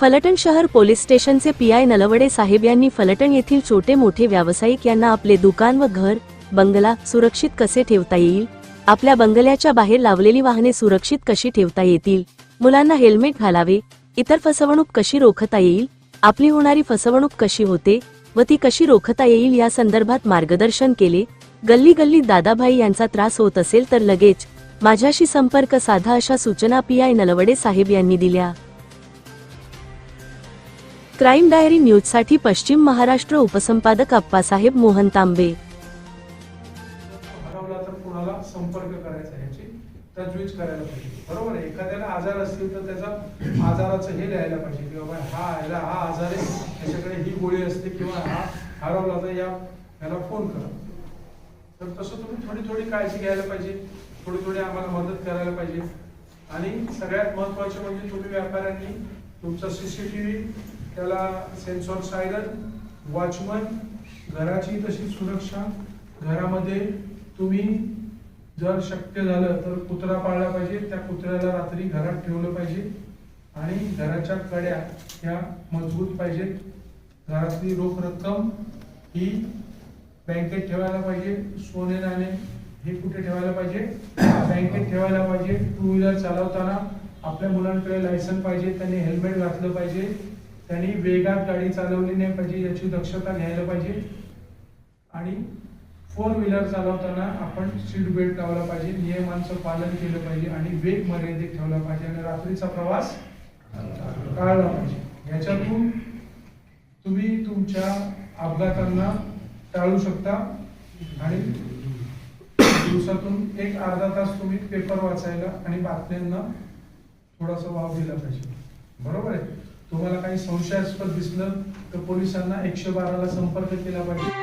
फलटण शहर पोलीस स्टेशनचे पीआय नलवडे साहेब यांनी फलटण येथील छोटे मोठे व्यावसायिक यांना आपले दुकान व घर बंगला सुरक्षित कसे ठेवता येईल? आपल्या बंगल्याच्या बाहेर लावलेली वाहने सुरक्षित कशी ठेवता येतील? मुलांना हेल्मेट घालावे? इतर फसवणूक कशी रोखता येईल? आपली होणारी फसवणूक कशी होते? व ती कशी रोखता येईल या संदर्भात मार्गदर्शन केले? गल्ली गल्ली दादाभाई यांचा त्रास होत असेल तर लगेच माझ्याशी संपर्क साधा अशा सूचना पी आय नलवडे साहेब यांनी दिल्या. क्राईम डायरी न्यूजसाठी पश्चिम महाराष्ट्र उपसंपादक अप्पासाहेब मोहन तांबे हरवला तर कोणाला संपर्क करायचा ह्याची तजवीज करायला पाहिजे. बरोबर आहे? एखाद्याला आजार असतील तर त्याचा आजाराचं हे लिहायला पाहिजे की बाबा हा याला हा आजार आहे त्याच्याकडे ही गोळी असते किंवा हा हरवला तर या याला फोन करा. तर तसं तुम्ही थोडी थोडी काळजी घ्यायला पाहिजे थोडी थोडी आम्हाला मदत करायला पाहिजे. आणि सगळ्यात महत्त्वाचे म्हणजे तुम्ही व्यापाऱ्यांनी तुमचा सीसीटीव्ही त्याला सेन्सॉर सायरन वॉचमन घराची तशी सुरक्षा घरामध्ये तुम्ही जर शक्य झालं तर कुत्रा पाळला पाहिजे त्या कुत्र्याला रात्री घरात ठेवलं पाहिजे आणि घराच्या कड्या ह्या मजबूत पाहिजेत. घरातली रोख रक्कम ही बँकेत ठेवायला पाहिजे सोने नाणे हे कुठे ठेवायला पाहिजे? बँकेत ठेवायला पाहिजे. टू व्हीलर चालवताना आपल्या मुलांकडे लायसन पाहिजे त्यांनी हेल्मेट घातलं पाहिजे. त्यांनी वेगात गाडी चालवली नाही पाहिजे याची दक्षता घ्यायला पाहिजे. आणि फोर व्हीलर चालवताना आपण सीट बेल्ट लावला पाहिजे नियमांचं पालन केलं पाहिजे आणि वेग मर्यादित ठेवला पाहिजे आणि रात्रीचा प्रवास टाळला पाहिजे. याच्यातून तुम्ही तुमच्या अपघातांना टाळू शकता आणि दिवसातून एक अर्धा तास तुम्ही पेपर वाचायला आणि बातम्यांना थोडासा वाव दिला पाहिजे. बरोबर आहे? तुम्हाला काही संशयास्पद दिसलं तर पोलिसांना एकशे बाराला संपर्क केला पाहिजे.